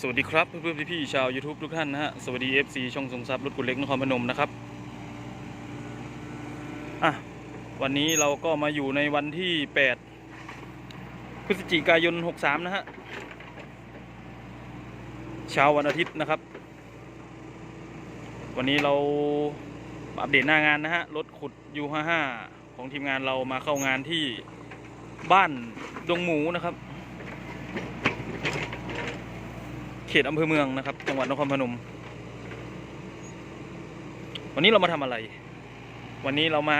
สวัสดีครับเพื่อนๆพี่ๆชาว YouTube ทุกท่านนะฮะ สวัสดี FC ช่องทรงทรัพย์รถกุเล็กนครพนมนะครับอะวันนี้เราก็มาอยู่ในวันที่ 8 พฤศจิกายน 63 นะฮะเช้าวันอาทิตย์นะครับ วันนี้เราอัปเดตหน้างานนะฮะ รถขุด U55 ของทีมงานเรามาเข้างานที่บ้านดงหมูนะครับ เขตอำเภอเมืองนะครับ จังหวัดนครพนม วันนี้เรามาทำอะไร วันนี้เรามา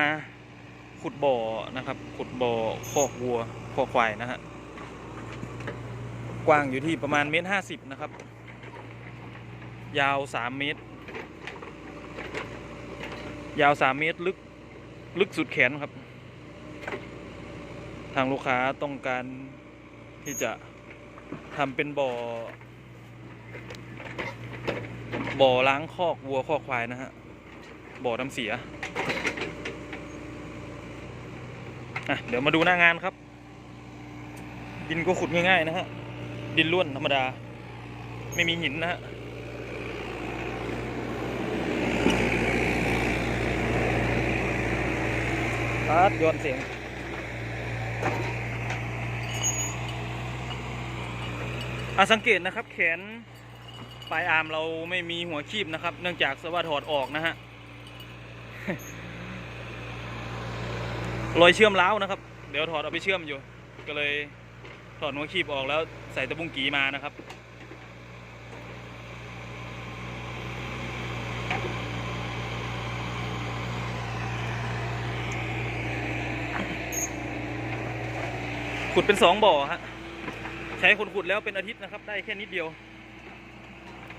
ขุดบ่อนะครับ ขุดบ่อคอกวัวคอกควายนะฮะ กว้างอยู่ที่ประมาณเมตรห้าสิบนะครับ ยาวสามเมตร ยาวสามเมตรลึกลึกสุดแขนครับ ทางลูกค้าต้องการที่จะทำเป็นบ่อ บ่อล้างคอกวัวคอกควายนะฮะ บ่อน้ำเสีย อะ เดี๋ยวมาดูหน้างานครับ ดินก็ขุดง่ายๆนะฮะ ดินล้วนธรรมดา ไม่มีหินนะฮะปัดย้อนเสียง อะสังเกตนะครับแขน ปลายอาร์มเราไม่มีหัวคีบนะครับ เนื่องจากสว่าถอดออกนะฮะรอยเชื่อมล้าวนะครับ เดี๋ยวถอดเอาไปเชื่อมอยู่ ก็เลยถอดหัวคีบออกแล้วใส่ตะบุ้งกีมานะครับ ขุดเป็นสองบ่อฮะใช้คนขุดแล้วเป็นอาทิตย์นะครับ ได้แค่นิดเดียว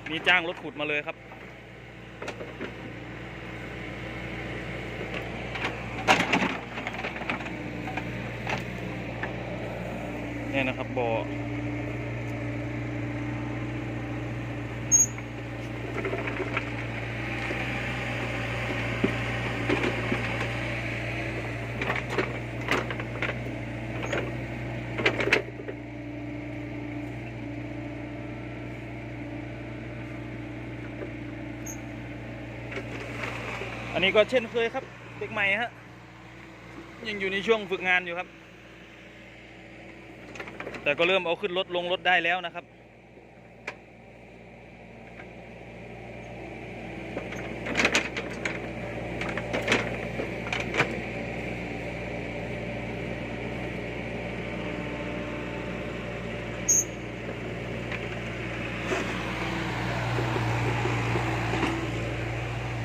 มีจ้างรถขุดมาเลยครับ เนี่ยนะครับบ่อ นี้ก็เช่นเคยครับเด็กใหม่ฮะยังอยู่ในช่วงฝึกงานอยู่ครับ แต่ก็เริ่มเอาขึ้นรถลงรถได้แล้วนะครับ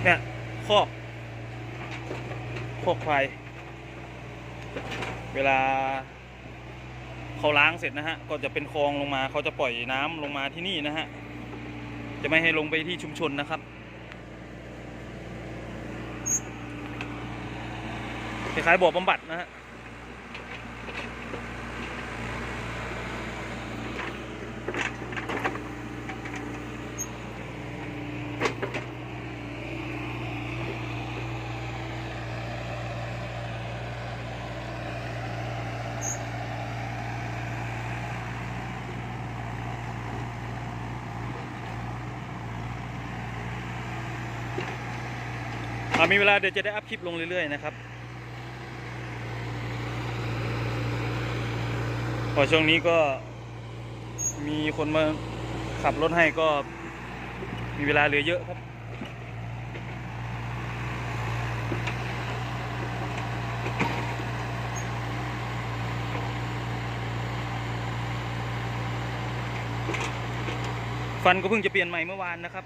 เนี่ยคอก คกควาย เวลาเขาล้างเสร็จนะฮะ ก็จะเป็นคลองลงมาเขาจะปล่อยน้ำลงมาที่นี่นะฮะ จะไม่ให้ลงไปที่ชุมชนนะครับคล้ายๆบ่อบำบัดนะฮะ มีเวลาเดี๋ยวจะได้อัพคลิปลงเรื่อยๆนะครับพอช่วงนี้ก็มีคนมาขับรถให้ก็มีเวลาเหลือเยอะครับ ฟันก็เพิ่งจะเปลี่ยนใหม่เมื่อวานนะครับ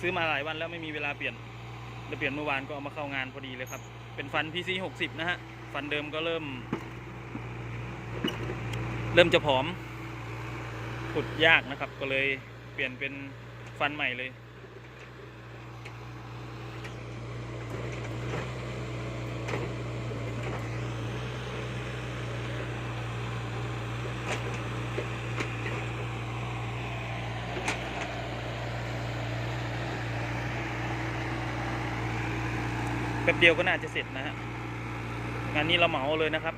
ซื้อมาหลายวันแล้วไม่มีเวลาเปลี่ยน จะเปลี่ยนเมื่อวานก็เอามาเข้างานพอดีเลยครับ เป็นฟัน PC 60 นะฮะ ฟันเดิมก็เริ่ม เริ่มจะผอมขุดยากนะครับ ก็เลยเปลี่ยนเป็นฟันใหม่เลย ป๊บเดียวก็น่าจะเสร็จนะฮะงานนี้เราเหมาเลยนะครับ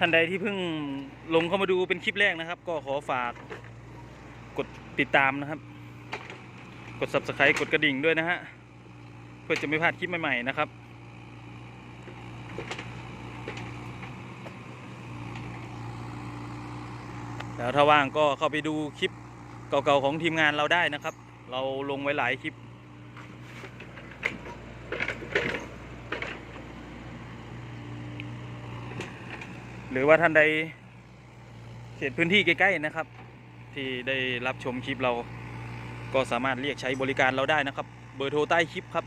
ท่านใดที่เพิ่งลงเข้ามาดูเป็นคลิปแรกนะครับ ก็ขอฝากกดติดตามนะครับ กด subscribe กดกระดิ่งด้วยนะฮะ เพื่อจะไม่พลาดคลิปใหม่ๆนะครับแล้วถ้าว่างก็เข้าไปดูคลิปเก่าๆของทีมงานเราได้นะครับ เราลงไว้หลายคลิป หรือว่าท่านใดเขตพื้นที่ใกล้ๆนะครับ ที่ได้รับชมคลิปเราก็สามารถเรียกใช้บริการเราได้นะครับ เบอร์โทรใต้คลิปครับ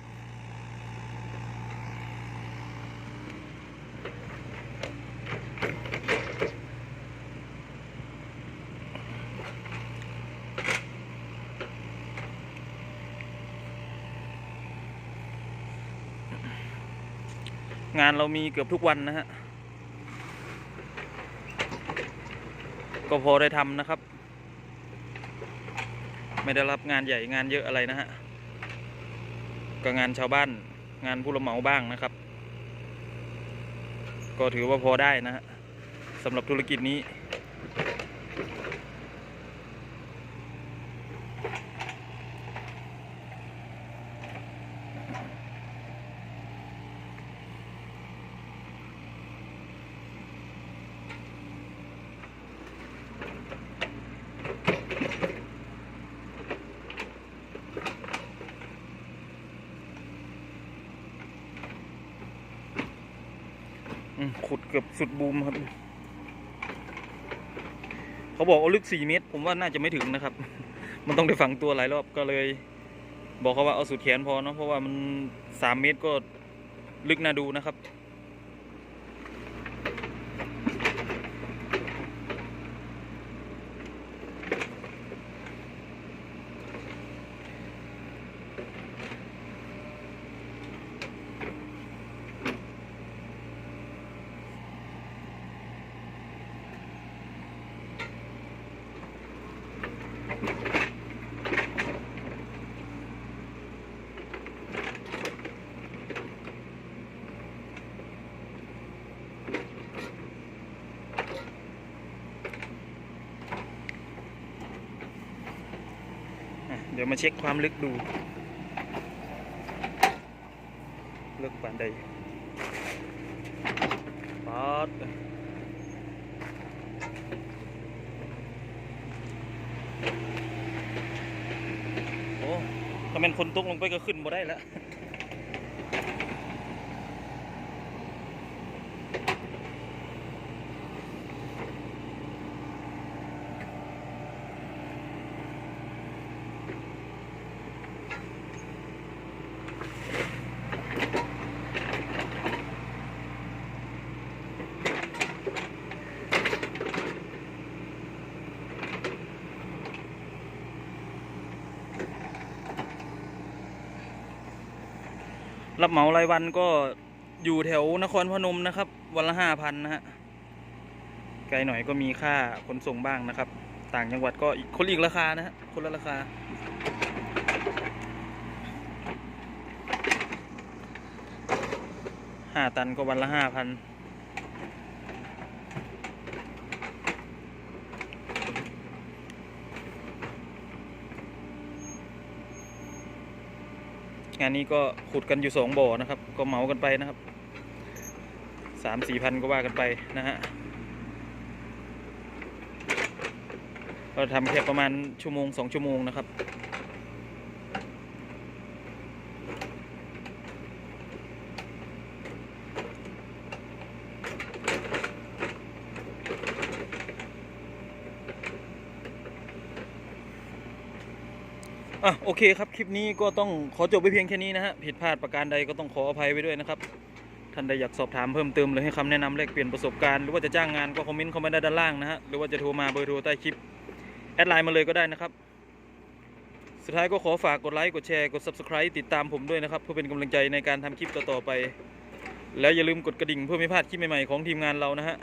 งานเรามีเกือบทุกวันนะฮะ ก็พอได้ทำนะครับ ไม่ได้รับงานใหญ่งานเยอะอะไรนะฮะก็งานชาวบ้านงานผู้รับเหมาบ้างนะครับ ก็ถือว่าพอได้นะฮะสำหรับธุรกิจนี้ ขุดเกือบสุดบูมครับ เขาบอกเอาลึกสี่เมตร ผมว่าน่าจะไม่ถึงนะครับ มันต้องได้ฝังตัวหลายรอบก็เลย บอกเขาว่าเอาสุดแขนพอเนาะเพราะว่ามันสามเมตรก็ลึกน่าดูนะครับ เดี๋ยวมาเช็คความลึกดู ลึกปานใดป๊อดโอ้ถ้า เป็นคนตกลงไปก็ขึ้นบ่ได้แล้ว รับเหมารายวันก็อยู่แถวนครพนมนะครับ วันละห้าพันนะฮะไกลหน่อยก็มีค่าขนส่งบ้างนะครับ ต่างจังหวัดก็อีกคนอีกราคานะฮะคนละราคา ห้าตันก็วันละห้าพัน งานนี้ก็ขุดกันอยู่สองบ่อนะครับ ก็เหมากันไปนะครับสามสี่พันก็ว่ากันไปนะฮะเราทำแค่ประมาณชั่วโมงสองชั่วโมงนะครับ อะโอเคครับ คลิปนี้ก็ต้องขอจบไปเพียงแค่นี้นะฮะผิดพลาดประการใดก็ต้องขออภัยไว้ด้วยนะครับท่านใดอยากสอบถามเพิ่มเติมหรือให้คำแนะนำแลกเปลี่ยนประสบการณ์หรือว่าจะจ้างงานก็คอมเมนต์เข้ามาได้ด้านล่างนะฮะหรือว่าจะโทรมาเบอร์โทรใต้คลิปแอดไลน์มาเลยก็ได้นะครับ สุดท้ายก็ขอฝากกดไลค์กดแชร์กด subscribe ติดตามผมด้วยนะครับ เพื่อเป็นกำลังใจในการทำคลิปต่อๆไป แล้วอย่าลืมกดกระดิ่งเพื่อไม่พลาดคลิปใหม่ๆของทีมงานเรานะฮะ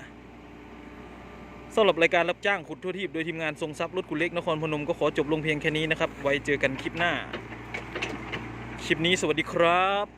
สำหรับรายการรับจ้างขุดทั่วทีบโดยทีมงานทรงทรัพย์รถคุณเล็กนครพนมก็ขอจบลงเพียงแค่นี้นะครับ ไว้เจอกันคลิปหน้า คลิปนี้สวัสดีครับ